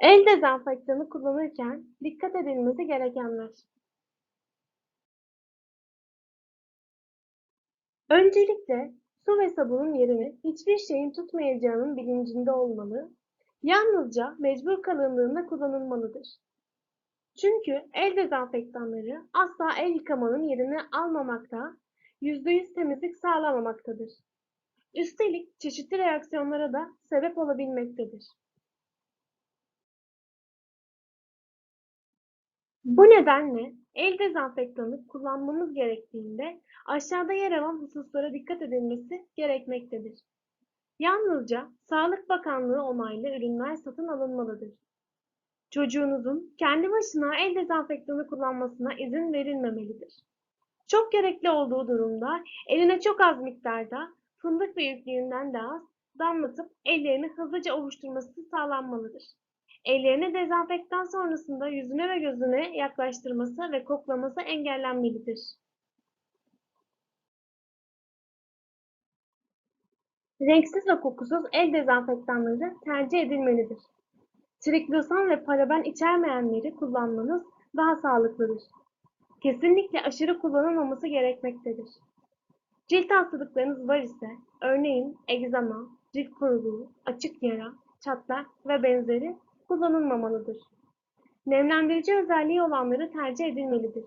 El dezenfektanı kullanırken dikkat edilmesi gerekenler. Öncelikle su ve sabunun yerini hiçbir şeyin tutmayacağının bilincinde olmalı, yalnızca mecbur kalındığında kullanılmalıdır. Çünkü el dezenfektanları asla el yıkamanın yerini almamakta, %100 temizlik sağlamamaktadır. Üstelik çeşitli reaksiyonlara da sebep olabilmektedir. Bu nedenle el dezenfektanı kullanmamız gerektiğinde aşağıda yer alan hususlara dikkat edilmesi gerekmektedir. Yalnızca Sağlık Bakanlığı onaylı ürünler satın alınmalıdır. Çocuğunuzun kendi başına el dezenfektanı kullanmasına izin verilmemelidir. Çok gerekli olduğu durumda eline çok az miktarda fındık büyüklüğünden de az damlatıp ellerini hızlıca ovuşturması sağlanmalıdır. Ellerini dezenfektan sonrasında yüzüne ve gözüne yaklaştırması ve koklaması engellenmelidir. Renksiz ve kokusuz el dezenfektanları tercih edilmelidir. Triklosan ve paraben içermeyenleri kullanmanız daha sağlıklıdır. Kesinlikle aşırı kullanılmaması gerekmektedir. Cilt hastalıklarınız var ise, örneğin egzama, cilt kuruluğu, açık yara, çatlak ve benzeri kullanılmamalıdır. Nemlendirici özelliği olanları tercih edilmelidir.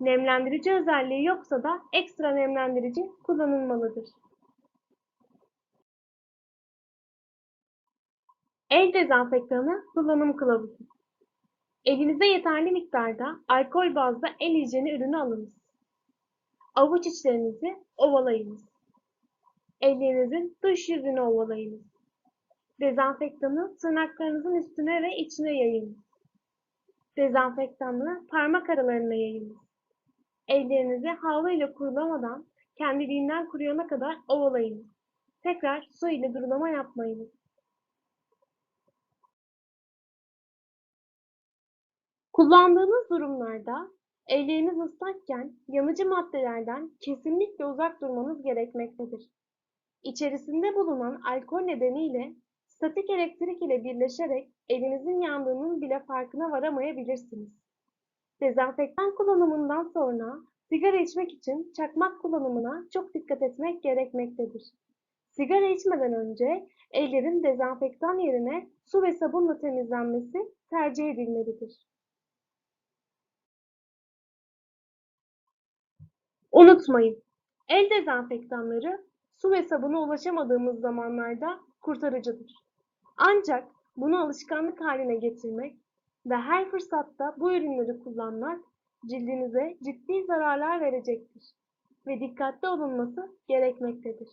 Nemlendirici özelliği yoksa da ekstra nemlendirici kullanılmalıdır. El dezenfektanı kullanım kılavuzu. Elinize yeterli miktarda alkol bazlı el hijyeni ürünü alınız. Avuç içlerinizi ovalayınız. Ellerinizin dış yüzünü ovalayınız. Dezenfektanı tırnaklarınızın üstüne ve içine yayınız. Dezenfektanı parmak aralarına yayınız. Ellerinizi havlu ile kurulamadan kendiliğinden kuruyana kadar ovalayınız. Tekrar su ile durulama yapmayınız. Kullandığınız durumlarda elleriniz ıslakken yanıcı maddelerden kesinlikle uzak durmanız gerekmektedir. İçerisinde bulunan alkol nedeniyle statik elektrik ile birleşerek elinizin yandığının bile farkına varamayabilirsiniz. Dezenfektan kullanımından sonra sigara içmek için çakmak kullanımına çok dikkat etmek gerekmektedir. Sigara içmeden önce ellerin dezenfektan yerine su ve sabunla temizlenmesi tercih edilmelidir. Unutmayın, el dezenfektanları su ve sabuna ulaşamadığımız zamanlarda kurtarıcıdır. Ancak bunu alışkanlık haline getirmek ve her fırsatta bu ürünleri kullanmak cildinize ciddi zararlar verecektir ve dikkatli olunması gerekmektedir.